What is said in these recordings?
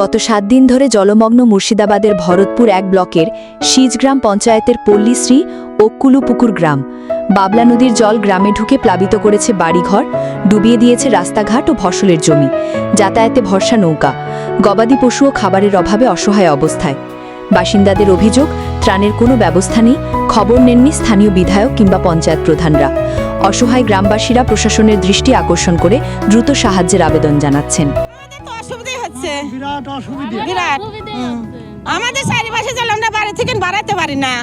গত সাত দিন ধরে জলমগ্ন মুর্শিদাবাদের ভরতপুর এক ব্লকের সিজগ্রাম পঞ্চায়েতের পল্লীশ্রী ও কুলুপুকুর গ্রাম। বাবলা নদীর জল গ্রামে ঢুকে প্লাবিত করেছে বাড়িঘর, ডুবিয়ে দিয়েছে রাস্তাঘাট ও ফসলের জমি। যাতায়াতে ভরসা নৌকা। গবাদি পশু ও খাবারের অভাবে অসহায় অবস্থায়। বাসিন্দাদের অভিযোগ, ত্রাণের কোনো ব্যবস্থা নেই, খবর নেননি স্থানীয় বিধায়ক কিংবা পঞ্চায়েত প্রধানরা। অসহায় গ্রামবাসীরা প্রশাসনের দৃষ্টি আকর্ষণ করে দ্রুত সাহায্যের আবেদন জানাচ্ছেন। হচ্ছে বিরাট অসুবিধা। বিরাট। আমাদের চারিপাশে জল আমরা বাড়ি থেকে বাড়াতে পারি না।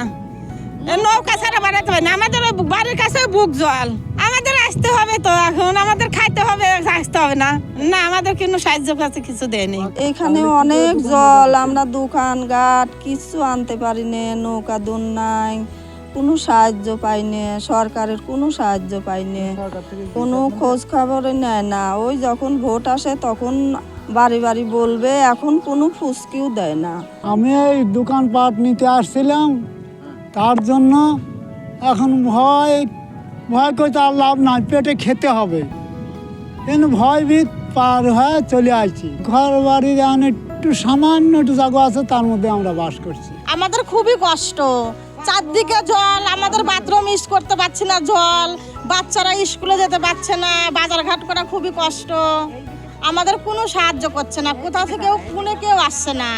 নৌকা ছাড়া বাড়াতে পারি না। আমাদের বাড়ির কাছে বুক জল। আমাদের আসতে হবে তো এখন। আমাদের খাইতে হবে আসতে হবে না। না আমাদের কোনো সাহায্য কাছে কিছু দেয়নি। এখানে অনেক জল আমরা দোকান ঘাট কিছু আনতে পারি না। নৌকা দুন নাই। কোনো সাহায্য পাইনি সরকারের কোনো সাহায্য পাইনি কোনো খোঁজ খবরে নেয় না। ওই যখন ভোট আসে তখন বাড়ি বাড়ি বলবে এখন কোনো ফুসকিও দেয় না। আমি এই দোকানপাট নিতে আসছিলাম তার জন্য এখন ভয় ভয় করতে আর লাভ নাই পেটে খেতে হবে। কিন্তু ভয় ভয়ভীত পার হয়ে চলে আসছি। ঘর বাড়ির এখন একটু সামান্য একটু জায়গা আছে তার মধ্যে আমরা বাস করছি। আমাদের খুবই কষ্ট। চারদিকে জল আমাদের বাথরুম ইউজ করতে পারছি না জল। বাচ্চারা স্কুলে যেতে পারছে না বাজার ঘাট করা খুবই কষ্ট। আমাদের কোনো সাহায্য করছে না। কোথা থেকেও ফোনে কেউ আসছে না।